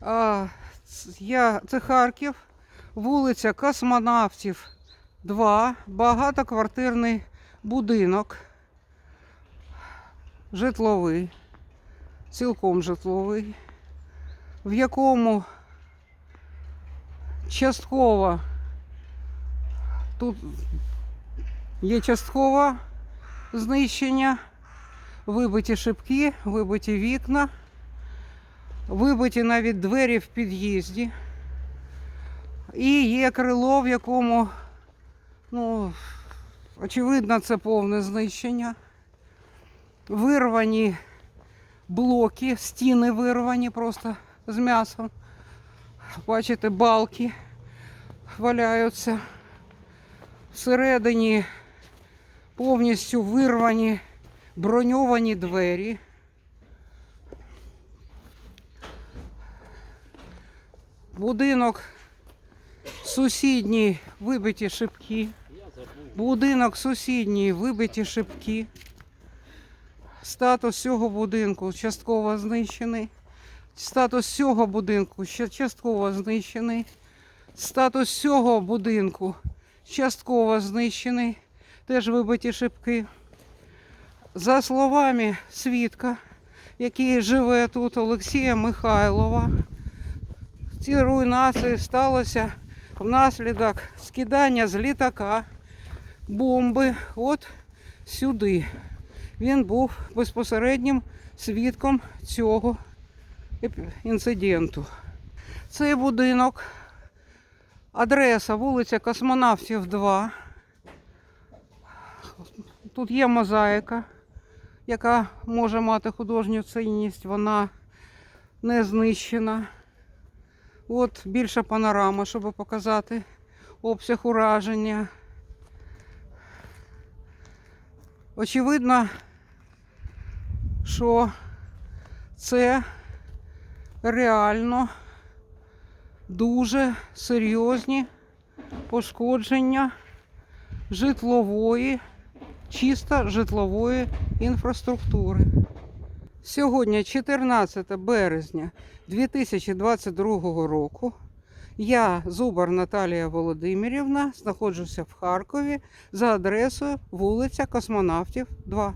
Я, це Харків, вулиця Космонавтів 2, багатоквартирний будинок. Житловий, цілком житловий, в якому частково тут є часткове знищення, вибиті шибки, вибиті вікна. Вибиті навіть двері в під'їзді. І є крило, в якому, ну, очевидно, це повне знищення. Вирвані блоки, стіни вирвані просто з м'ясом. Бачите, балки валяються. Всередині повністю вирвані броньовані двері. Будинок сусідній вибиті шибки. Будинок сусідній вибиті шибки. Статус цього будинку частково знищений. Статус цього будинку частково знищений. Статус цього будинку частково знищений. Теж вибиті шибки. За словами свідка, який живе тут, Олексія Михайлова, ці руйнації сталося внаслідок скидання з літака бомби от сюди. Він був безпосереднім свідком цього інциденту. Цей будинок, адреса вулиця Космонавтів 2. Тут є мозаїка, яка може мати художню цінність, вона не знищена. От більша панорама, щоб показати обсяг ураження. Очевидно, що це реально дуже серйозні пошкодження житлової, чисто житлової інфраструктури. Сьогодні 14 березня 2022 року. Я Зубар Наталія Володимирівна, знаходжуся в Харкові за адресою вулиця Космонавтів 2.